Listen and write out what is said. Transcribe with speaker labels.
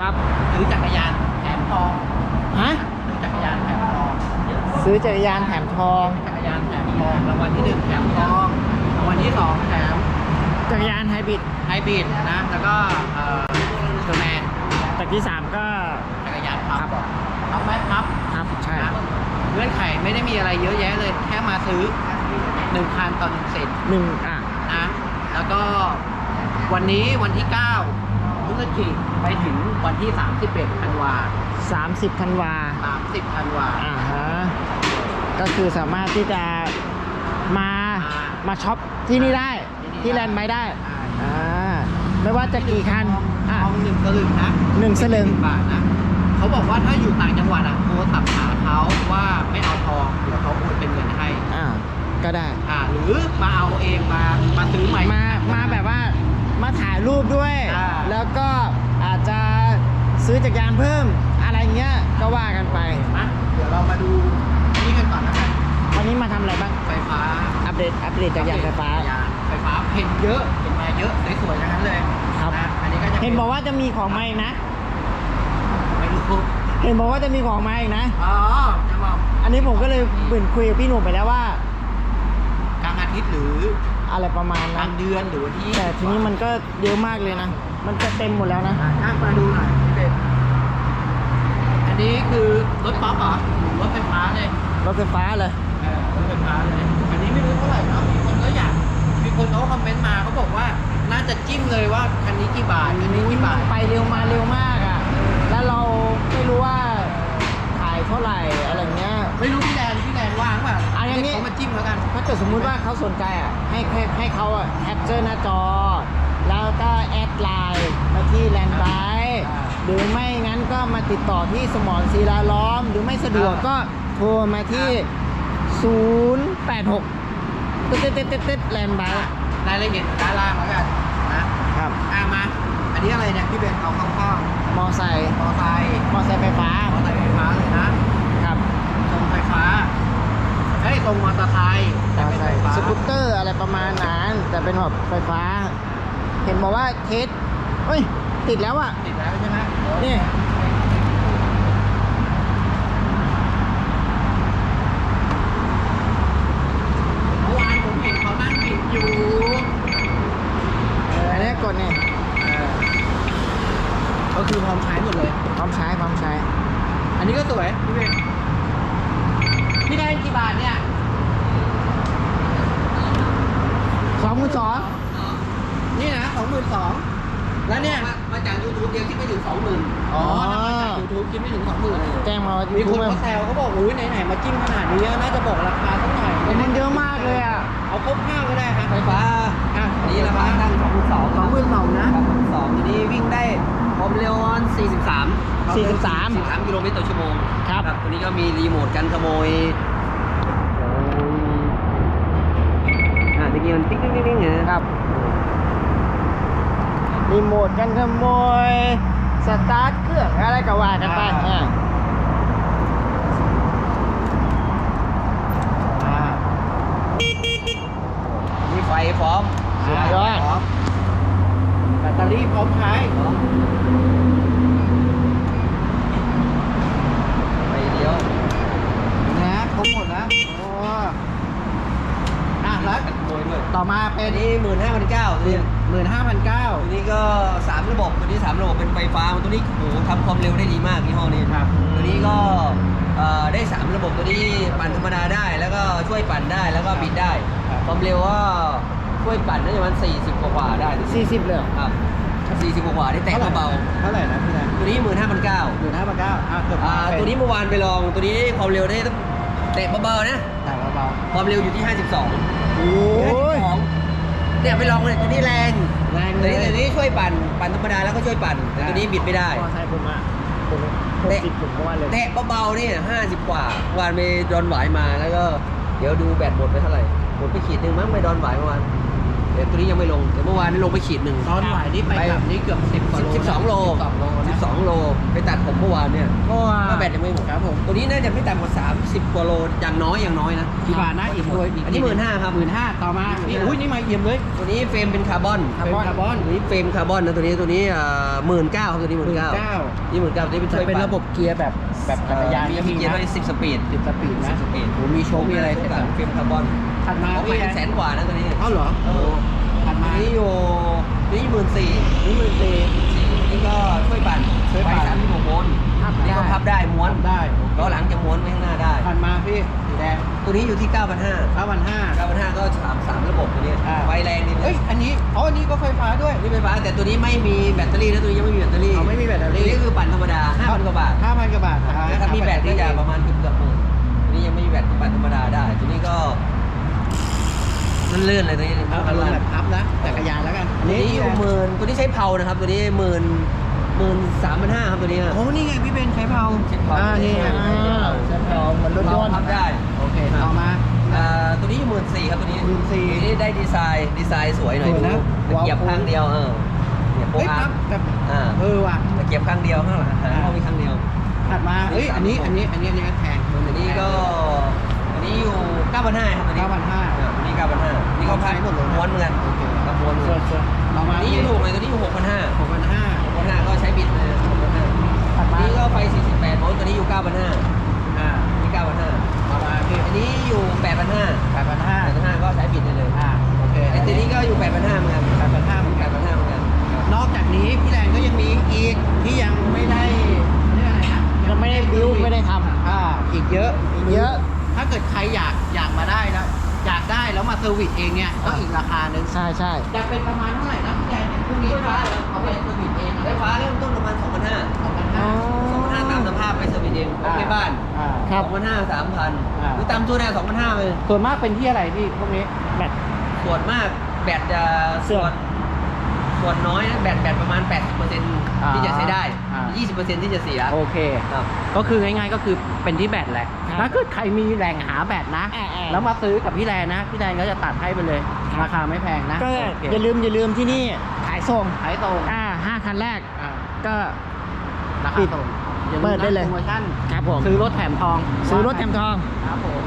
Speaker 1: ครับ
Speaker 2: ซื้อจักรยานแถมทอง
Speaker 1: ฮะ
Speaker 2: ซื้อจักรยานแถมทอง
Speaker 1: ซื้อจักรยานแถมทอง
Speaker 2: จักรยานแถมทองรางวัลที่หนึ่งแถมทองรางวัลที่สองแถม
Speaker 1: จักรยานไฮบริด
Speaker 2: ไฮบริดนะแล้วก็เอ่อเทอร์แมน
Speaker 1: จากที่สามก็
Speaker 2: จักรยานพับ
Speaker 1: ครับ
Speaker 2: พับไหมพับ
Speaker 1: ครับใช่
Speaker 2: นะเงื่อนไขไม่ได้มีอะไรเยอะแยะเลย แค่มาซื้อหนึ่งคันต่อหนึ่งเซน
Speaker 1: หนึ่งอะ
Speaker 2: นะแล้วก็วันนี้วันที่9พ ฤศจิกไปถึงวันที่ 31ธันวา
Speaker 1: สามสิบธันวา
Speaker 2: 30ธันวา
Speaker 1: อ่าฮะก็คือสามารถที่จะมา
Speaker 2: อ่า
Speaker 1: มาช็อปที่นี่ได้
Speaker 2: ที่นี่
Speaker 1: ที่แลนด์ไม้ได้
Speaker 2: ได้
Speaker 1: อ่าไม่ว่าจะกี่คันอะ
Speaker 2: ทองหนึ่งสลึงนะ
Speaker 1: หนึ่งสลึง
Speaker 2: บาทนะเขาบอกว่าถ้าอยู่ต่างจังหวัดอะโทรศัพท์หาเขาว่าไม่เอาทองเดี๋ยวเขาโอนเป็นเงินให้
Speaker 1: อ่าก็ได้
Speaker 2: อ่าหรือมาเอาเองมามาซื้อใหม่
Speaker 1: มามาแบบว่ามาถ่าย รูปด้วย
Speaker 2: อ่า
Speaker 1: แล้วก็อาจจะซื้อจักรยานเพิ่มอะไรเงี้ยก็ว่ากันไป
Speaker 2: นะเดี๋ยวเรามาดูนี่กันก่อนนะกัน
Speaker 1: วันนี้มาทำอะไรบ้าง
Speaker 2: ไฟฟ้า
Speaker 1: อัปเดตอัปเดตจักรยานไฟฟ้า
Speaker 2: จักรยานไฟฟ้าเห็นเยอะเห็นมาเยอะสวยๆทั้งนั้นเลย
Speaker 1: ครับ
Speaker 2: นะอันนี้ก็จะ
Speaker 1: เห็นบอกว่าจะมีของมาอีกนะ
Speaker 2: ไม่รู้
Speaker 1: เห็นบอกว่าจะมีของมาอีกนะ
Speaker 2: อ๋อจะบอก
Speaker 1: อันนี้ผมก็เลยบื่นคุยกับพี่หนุ่มไปแล้วว่า
Speaker 2: กลางอาทิตย์หรือ
Speaker 1: อะไรประมาณ
Speaker 2: กลา
Speaker 1: นั้น
Speaker 2: งเดือนหรือวันที่
Speaker 1: แต่ทีนี้มันก็เยอะมากเลยนะ มันจะเต็มหมดแล้วนะ
Speaker 2: อะอะมาดูหน่อยพี่เบนอันนี้คือรถป๊อปเหรอหรือรถไฟฟ้าเลย
Speaker 1: รถไฟฟ้าเลย
Speaker 2: เออรถไฟฟ้าเลยอันนี้ไม่รู้เท่าไหร่เนาะมีคนก็อยากมีคนเขาคอมเมนต์มาเขาบอกว่าน่าจะจิ้มเลยว่าคันนี้กี่บาทคันนี้กี่บาท
Speaker 1: ไปเร็วมาเร็วมากอะ แล้วเราไม่รู้ว่าขายเท่าไหร่อะไรเงี้ย
Speaker 2: ไม่รู้พี่แดนพี่แดนว่างเปล่ะ
Speaker 1: อะอย่างนี้
Speaker 2: เขามาจิ้มแล้วกัน
Speaker 1: ถ้าเกิดสมมุติว่าเขาสนใจอะให้ให้ให้เขาอะแคปเจอร์หน้าจอ แล้วก็แอดไลน์มาที่แลนด์ไบ
Speaker 2: อ่า
Speaker 1: หรือไม่งั้นก็มาติดต่อที่สมรศิลาล้อม หรือไม่สะดวก
Speaker 2: อ่า
Speaker 1: ก็โทรมาที่ 086ตึ๊ดตึ๊ดตึ๊ดตึ๊ดแลนด์ไบ
Speaker 2: รายละเอียดด้านล่างแล้วกันนะครับอะมา อันนี้อะไรเนี่ยพี่เบนเอาข้าง
Speaker 1: มอไซค์
Speaker 2: ๆมอไซค์
Speaker 1: มอไซค์ไฟฟ้า
Speaker 2: มอไซค์ไฟฟ้าเลยนะครับ ทรงไฟฟ้า เฮ้ยทรงมอเตอร์ไซค์แต่เป็นไฟฟ้า
Speaker 1: สกูตเตอร์อะไรประมาณนั้นแต่เป็นแบบไฟฟ้า เห็นบอกว่าเทสเฮ้ย ติดแล้วอะ
Speaker 2: ติดแล้วใช่ไหม
Speaker 1: นี่
Speaker 2: เมื่อวานผมเห็นเขานั่งบิดอยู่
Speaker 1: อันนี้กดนี่
Speaker 2: เออก็คือพร้อมใช้หมดเลย
Speaker 1: พร้อมใช้พร้อมใช้
Speaker 2: อันนี้ก็สวยพี่เบนพี่ได้กี่บาทเนี่ย
Speaker 1: สองมือสอง
Speaker 2: นี่นะสองหมื่นสองแล้วเนี่ย มาจากยูทูบเดียวคิดไม่ถึงส องหมื่นอ๋อถ้ามาจากยูทูบคิดไม่ถึงสองหมื่น
Speaker 1: แจ้งมาว่า
Speaker 2: มี
Speaker 1: ยู
Speaker 2: ค
Speaker 1: ทู
Speaker 2: น
Speaker 1: บ
Speaker 2: เขาแซวเขาบอกอุ้ยไหนๆมาจิ้มขนาดนี้น่าจะบอกราคาสักหน่อย
Speaker 1: มันเยอะมากเลยอะ
Speaker 2: เอาครบห้าก็ได้ครับ
Speaker 3: ไฟฟ้า
Speaker 2: อะ
Speaker 3: อันนี้ราคาตั้ง2 2 0 0
Speaker 2: สองหมื่นสองนะ
Speaker 3: ครับสองทีนี้วิ่งได้ความเร็วประมาณ43
Speaker 1: 43
Speaker 3: 43 กิโลเมตรต่อชั่วโมง
Speaker 1: ครับ
Speaker 3: ตัวนี้ก็มีรีโมทกันขโมยอ่าตะกี้มันติ๊กติ๊กติ๊กติ๊กเนี่ย
Speaker 1: ครับ รีโมทกันขโมย สตาร์ทเครื่องอะไรก็ว่ากันไป
Speaker 2: อ่า
Speaker 1: อ่า
Speaker 2: อ่า
Speaker 3: มีไฟพร้อม
Speaker 2: อ่าย
Speaker 1: อด
Speaker 2: พร้อมแบตเตอรี่พร้อมใช้
Speaker 3: ไฟเลี้ยว
Speaker 2: นะครบหมดนะโอ้อะแล้ว
Speaker 3: กันขโมยด้วย
Speaker 2: ต่อมาเป็
Speaker 3: อั
Speaker 2: น
Speaker 3: นนี้หมื่นห้าพันเก้าตัวนี้
Speaker 2: หมื่นห้าพันเก้า
Speaker 3: ตัวนี้ก็สามระบบ ตัวนี้สามระบบเป็นไฟฟ้า ตัวนี้โอ้โหทำความเร็วได้ดีมากยี่ห้อนี้
Speaker 2: ครับ
Speaker 3: ตัวนี้ก็เอ่อได้ 3 ระบบ ตัวนี้ปั่นธรรมดาได้ แล้วก็ช่วยปั่นได้ แล้วก็บิดได้
Speaker 2: ครับ
Speaker 3: ความเร็วก็ช่วยปั่นได้ประมาณ40 กว่าๆได้
Speaker 1: สี่สิบเลย
Speaker 3: ครับ 40 กว่าๆได้แตะเบา
Speaker 2: เท่าไหร่นะพี่แดน
Speaker 3: ๆตัวนี้ 15,900
Speaker 2: หมื่นห้าพันเก้าอะเกือบ
Speaker 3: อ่าตัวนี้เมื่อวานไปลอง ตัวนี้ความเร็วได้ต้องแตะเบาๆนะ
Speaker 2: แต่เบา
Speaker 3: ความเร็วอยู่ที่ 52
Speaker 1: โอ้ย
Speaker 3: 52 เนี่ยไปลองเลยตัวนี้แรง
Speaker 2: ๆแรง
Speaker 3: ตัว
Speaker 2: เลย
Speaker 3: นี้ตัวนี้ช่วยปั่นปั่นธรรมดาแล้วก็ช่วยปั่นแต่ตัวนี้บิดไม่ได้
Speaker 1: มอไซค์ผมอะผมหกสิบผมก็ว่าเลย
Speaker 3: แตะเบาๆนี่ห้าสิบกว่าวานไปดอนหวายมาแล้วก็ เดี๋ยวดูแบตหมดไปเท่าไหร่หมดไปขีดหนึ่งมั้งไปดอนหวายเมื่อวาน แต่ตัวนี้ยังไม่ลงแต่เมื่อวานนี้ลงไปขีดหนึ่ง
Speaker 2: ตอนไหวนี่ไปกลับนี่เกือบสิบกว่าโล
Speaker 3: สิบสองโล
Speaker 2: สิบสองโลนะ
Speaker 3: สิบสองโล ไปตัดผมเมื่อวานเนี่ย
Speaker 1: เพราะว่า
Speaker 3: ก็แบตยังไม่หมด
Speaker 2: ครับผม
Speaker 3: ตัวนี้น่าจะไม่ต่ำกว่า 30กว่าโลอย่างน้อยอย่างน้อยนะ
Speaker 2: กี่บาทนะอีกตัวอีก
Speaker 3: อันนี้หมื่นห้าครับ
Speaker 2: หมื่นห้าต่อมานี่อุ้ยนี่มาเยี่ยมเลย
Speaker 3: ตัวนี้เฟรมเป็นคาร์บอน
Speaker 2: คาร์บอนคาร์บอน
Speaker 3: ตัวนี้เฟรมคาร์บอนนะตัวนี้ตัวนี้หมื่นเก้าครับตัวนี้หมื่นเก้า
Speaker 2: 19,000
Speaker 3: นี่หมื่นเก้าตัวนี้เป็น
Speaker 2: จะ
Speaker 3: ช่วย
Speaker 2: เป็น
Speaker 3: ปั่
Speaker 2: ระบบเกียร์แบบแบบจักรยาน
Speaker 3: มีมีเกียร์ด้วยสิบสปีด
Speaker 2: สิบสปีดนะ
Speaker 3: 10สปีด
Speaker 2: โอ้มีโชว์มีอะไรเสร็จ
Speaker 3: กั
Speaker 2: แล้
Speaker 3: บ
Speaker 2: ว
Speaker 3: เฟรมคาร์บอน
Speaker 2: ถัดมา
Speaker 3: เขาไป
Speaker 2: พี่
Speaker 3: แสนกว่านะตัวนี้
Speaker 2: เอ้าเหรอ
Speaker 3: เออ
Speaker 2: ถัด
Speaker 3: ตัว
Speaker 2: มา
Speaker 3: นี้อยู่ตัวนี้หมื่นสี่
Speaker 2: นี่หมื่นสี่
Speaker 3: นี่ก็ช่วยปั่น
Speaker 2: ช่วยปั่น
Speaker 3: ไปสามสิบหกโวลต์
Speaker 1: พับ
Speaker 3: นี่ก็
Speaker 1: ได้
Speaker 3: พับได้ม้วน
Speaker 2: ได้
Speaker 3: ล้อหลังจะม้วนไปข้างหน้าได้
Speaker 2: ถัดมาพี่สีแดง
Speaker 3: ตัวนี้อยู่ที่9,500
Speaker 2: เก้าพันห้า
Speaker 3: 9,500ก็สามสามระบบตัวนี้
Speaker 2: อ่า
Speaker 3: ไฟแรงนิดนึ
Speaker 2: เอ้ย
Speaker 3: ง
Speaker 2: อันนี้อ๋ออันนี้ก็ไฟฟ้าด้วย
Speaker 3: นี่ไฟฟ้าแต่ตัวนี้ไม่มีแบตเตอรี่นะตัวนี้ยังไม่มีแบตเตอรี่
Speaker 2: อ๋อไม่มีแบตเตอรี่
Speaker 3: ตัวนี้คือปั่นธรรมดา5,000กว่าบาท
Speaker 2: ห้าพันกว่าบาทอ่
Speaker 3: แต่ถ้ามีแบตก็จะประมาณเกือบเกือบหมื่นตัวนี้ยังไม่มีแบตปั่นธรรมดาได้ตัวนี้ก็ ลื่นๆเลยตัวนี้
Speaker 2: เอาอารมณ์แบบพับนะจักรยานแล้วกัน
Speaker 3: ตัวนี้อยู่หมื่นตัวนี้ใช้เพานะครับ ตัวนี้หมื่นหมื่นสามพันห้าครับตัวนี้
Speaker 2: โอ้นี่ไงพี่เบนใช้เผา
Speaker 3: ใช้เผา
Speaker 2: อ่านี่ไง
Speaker 1: อ่าใช้เผาเหมือนรถยนต์
Speaker 3: พับได้
Speaker 2: โอเคต่อมา
Speaker 3: อ่าตัวนี้อยู่หมื่นสี่ครับตัวนี้
Speaker 2: 14,000
Speaker 3: ตัวนี้ได้ดีไซน์ดีไซน์สวยหน่อย
Speaker 2: สวยนะ
Speaker 3: ดูตะเกียบ
Speaker 2: ว้าว
Speaker 3: ข้างเดียวเออเนี่ยโป๊
Speaker 2: เฮ้ย
Speaker 3: อา
Speaker 2: พั
Speaker 3: ร์
Speaker 2: บแบบ
Speaker 3: อ่า
Speaker 2: เออว่ะ
Speaker 3: ตะเกียบข้างเดียวข้างหลังหาง
Speaker 2: อ่า
Speaker 3: เขามีข้างเดียว
Speaker 2: ถัดมาเอ้ยอันนี้อันนี้อันนี้อันนี้ก็แพง
Speaker 3: อันนี้ก็อันนี้อยู่9,500ครับอันนี้
Speaker 2: 9,500
Speaker 3: อ่าอันนี้9,500นี่ เขาพับ
Speaker 2: ใช้หมดเลยนะ
Speaker 3: ม้วนเหมือนกัน
Speaker 2: โอเค
Speaker 3: ครับม้วนเหมือน
Speaker 2: ส่ว
Speaker 3: กันน
Speaker 2: ส่วนต่อมา
Speaker 3: อันนี้อยู่ถูกเลยตัวนี้อยู่6,500
Speaker 2: หกพันห้า
Speaker 3: 6,500ก็ใช้บิดเลย6,500
Speaker 2: ถัด
Speaker 3: อัน
Speaker 2: มา
Speaker 3: นี้ก็ไฟ48โวลต์ตัวนี้อยู่9,500
Speaker 2: อ่า
Speaker 3: นี่9,500
Speaker 2: ต่อมาพี่
Speaker 3: อันนี้อยู่8,500
Speaker 2: แปดพันห้า
Speaker 3: 8,500ก็ใช้บิดได้เลย
Speaker 2: อ่าโอเค
Speaker 3: ไอ้ตัวนี้ก็อยู่8,500เหมือนกัน
Speaker 2: แปดพันห้าเหมือนกัน
Speaker 3: 8,500เหมือนกัน
Speaker 2: นอกจากนี้พี่แรงก็ยังมีอีกที่ยังไม่ได้เรียกอะไรนะ
Speaker 1: ยังไม่ได้บิวไม่ได้ท
Speaker 2: อ่าอีกเยอะำ
Speaker 1: อีกเยอะ
Speaker 2: ถ้าเกิดใครอยากอยากมาได้แล้ว อยากได้แล้วมาเซอร์วิสเองเนี่ยก็อีกราคาหนึ่ง
Speaker 1: ใช่ใช่
Speaker 2: จะเป็นประมาณเท่าไหร่นะพี่แดงเนี่ยพรุ่งนี้ฟ้าเอาไปเซอร์วิสเอง
Speaker 3: ไฟฟ้าเริ่มต้นประมาณ2,500
Speaker 2: สองพัน
Speaker 1: อ๋อ
Speaker 2: ห้า
Speaker 3: 2,500ตามสภาพไปเซอร์วิสเองรถในบ้าน
Speaker 2: อ่า
Speaker 1: ครับ
Speaker 3: 2,500
Speaker 2: อ่า
Speaker 3: 3,000หรือตามตัวเนี่ย2,500เลย
Speaker 2: ส่วนมากเป็นที่อะไรพี่พวกนี้
Speaker 1: แบต
Speaker 3: ส่วนมากแบตจะ
Speaker 1: เสื่
Speaker 3: ส่
Speaker 1: อ
Speaker 3: ว
Speaker 1: ม
Speaker 3: นส่วนน้อยนะแบตแบตประมาณ 80%ที่จะใช้ได้
Speaker 2: อ่า
Speaker 3: 20%ที่จะเสีย
Speaker 2: โอเค
Speaker 3: ครับ
Speaker 2: ก็คือง่ายๆก็คือเป็นที่แบตแหละ
Speaker 1: ครับ
Speaker 2: ถ้าเกิดใครมีแหล่งหาแบตนะ
Speaker 1: อ่าๆ
Speaker 2: แล้วมาซื้อกับพี่แลนนะพี่แลนก็จะตัดให้ไปเลย ราคาไม่แพงนะ
Speaker 1: ก็
Speaker 2: โอเค
Speaker 1: อย่าลืมอย่าลืมที่นี่ขายส่ง
Speaker 2: ขายตรง
Speaker 1: อ่าห้าคันแรก
Speaker 2: อ่า
Speaker 1: ก็
Speaker 2: รา
Speaker 1: ปิ
Speaker 2: คา
Speaker 1: ด
Speaker 2: ตรงอย่า
Speaker 1: เปิดได้เลย
Speaker 2: นะโปรโมชั่น
Speaker 1: ครับผม
Speaker 2: ซื้อรถแถมทอง
Speaker 1: ซื้อรถแถมทอง
Speaker 2: ครับผม